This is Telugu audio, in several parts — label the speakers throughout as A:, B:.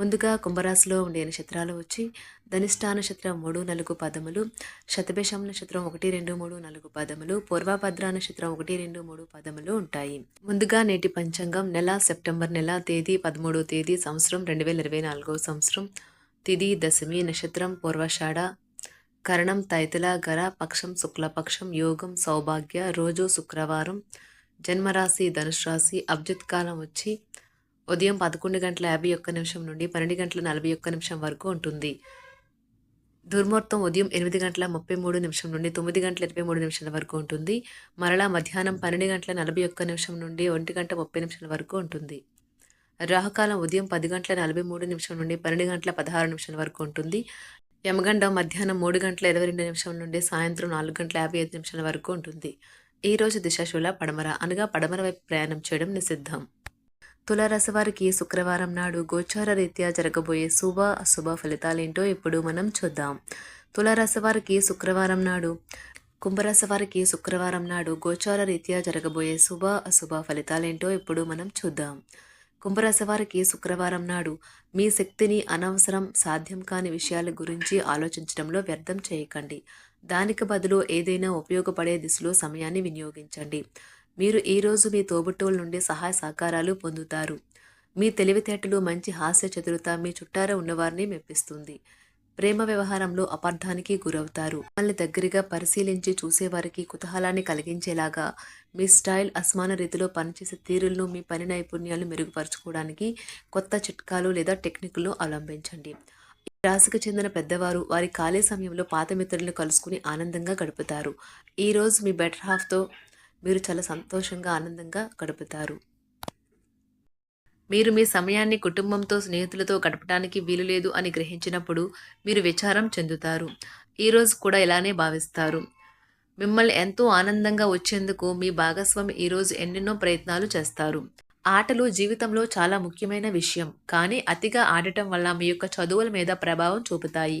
A: ముందుగా కుంభరాశిలో ఉండే నక్షత్రాలు వచ్చి ధనిష్టా నక్షత్రం మూడు నాలుగు పదములు శతభేషం నక్షత్రం ఒకటి రెండు మూడు నాలుగు పదములు పూర్వభద్ర నక్షత్రం ఒకటి రెండు మూడు పదములు ఉంటాయి. ముందుగా నేటి పంచాంగం నెల సెప్టెంబర్ నెల తేదీ పదమూడో తేదీ సంవత్సరం రెండు వేల ఇరవై నాలుగో సంవత్సరం. తిది దశమి నక్షత్రం పూర్వషాఢ కరణం తైతల గర పక్షం శుక్లపక్షం యోగం సౌభాగ్య రోజు శుక్రవారం జన్మరాశి ధనుసు రాశి అబ్జత్ కాలం వచ్చి ఉదయం పదకొండు గంటల యాభై ఒక్క నిమిషం నుండి పన్నెండు గంటల నలభై ఒక్క నిమిషం వరకు ఉంటుంది. దుర్ముహూర్తం ఉదయం ఎనిమిది గంటల ముప్పై మూడు నిమిషం నుండి తొమ్మిది గంటల ఇరవై మూడు నిమిషాల వరకు ఉంటుంది. మరలా మధ్యాహ్నం పన్నెండు గంటల నలభై ఒక్క నిమిషం నుండి ఒంటి గంట ముప్పై నిమిషాల వరకు ఉంటుంది. రాహుకాలం ఉదయం పది గంటల నలభై మూడు నిమిషం నుండి పన్నెండు గంటల పదహారు నిమిషాల వరకు ఉంటుంది. యమగండం మధ్యాహ్నం మూడు గంటల ఇరవై రెండు నిమిషం నుండి సాయంత్రం నాలుగు గంటల యాభై ఐదు నిమిషాల వరకు ఉంటుంది. ఈరోజు రోజు దిశాశూల పడమర అనగా పడమర వైపు ప్రయాణం చేయడం నిషిద్ధం. తులారాశి వారికి శుక్రవారం నాడు గోచార రీత్యా జరగబోయే శుభ అశుభ ఫలితాలేంటో ఇప్పుడు మనం చూద్దాం. తులారాశి వారికి శుక్రవారం నాడు కుంభరాశి వారికి శుక్రవారం నాడు గోచార రీత్యా జరగబోయే శుభ అశుభ ఫలితాలేంటో ఇప్పుడు మనం చూద్దాం. కుంభరాశి వారికి శుక్రవారం నాడు మీ శక్తిని అనవసరం సాధ్యం కాని విషయాల గురించి ఆలోచించడంలో వ్యర్థం చేయకండి. దానికి బదులు ఏదైనా ఉపయోగపడే దిశలో సమయాన్ని వినియోగించండి. మీరు ఈరోజు మీ తోబుట్టువుల నుండి సహాయ సహకారాలు పొందుతారు. మీ తెలివితేటలు మంచి హాస్య చతురత మీ చుట్టార ఉన్నవారిని మెప్పిస్తుంది. ప్రేమ వ్యవహారంలో అపార్థానికి గురవుతారు. మిమ్మల్ని దగ్గరగా పరిశీలించి చూసేవారికి కుతూహలాన్ని కలిగించేలాగా మీ స్టైల్ అసమాన రీతిలో పనిచేసే తీరులను మీ పని నైపుణ్యాలు మెరుగుపరచుకోవడానికి కొత్త చిట్కాలు లేదా టెక్నిక్లను అవలంబించండి. రాశికి చెందిన పెద్దవారు వారి ఖాళీ సమయంలో పాత మిత్రులను కలుసుకుని ఆనందంగా గడుపుతారు. ఈరోజు మీ బెటర్ హాఫ్తో మీరు చాలా సంతోషంగా ఆనందంగా గడుపుతారు. మీరు మీ సమయాన్ని కుటుంబంతో స్నేహితులతో గడపడానికి వీలు లేదు అని గ్రహించినప్పుడు మీరు విచారం చెందుతారు. ఈరోజు కూడా ఇలానే భావిస్తారు. మిమ్మల్ని ఎంతో ఆనందంగా వచ్చేందుకు మీ భాగస్వామి ఈరోజు ఎన్నెన్నో ప్రయత్నాలు చేస్తారు. ఆటలు జీవితంలో చాలా ముఖ్యమైన విషయం కానీ అతిగా ఆడటం వల్ల మీ యొక్క చదువుల మీద ప్రభావం చూపుతాయి.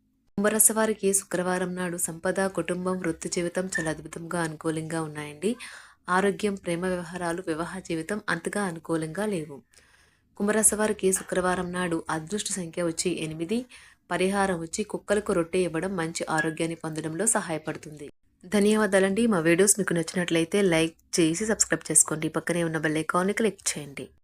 A: కుంభరాశి వారికి శుక్రవారం నాడు సంపద కుటుంబం వృత్తి జీవితం చాలా అద్భుతంగా అనుకూలంగా ఉన్నాయండి. ఆరోగ్యం ప్రేమ వ్యవహారాలు వివాహ జీవితం అంతగా అనుకూలంగా లేవు. కుంభరాశి వారికి శుక్రవారం నాడు అదృష్ట సంఖ్య వచ్చి ఎనిమిది పరిహారం వచ్చి కుక్కలకు రొట్టె ఇవ్వడం మంచి ఆరోగ్యాన్ని పొందడంలో సహాయపడుతుంది. ధన్యవాదాలండి. మా వీడియోస్ మీకు నచ్చినట్లయితే లైక్ చేసి సబ్స్క్రైబ్ చేసుకోండి. పక్కనే ఉన్న బెల్ ఐకాన్ని క్లిక్ చేయండి.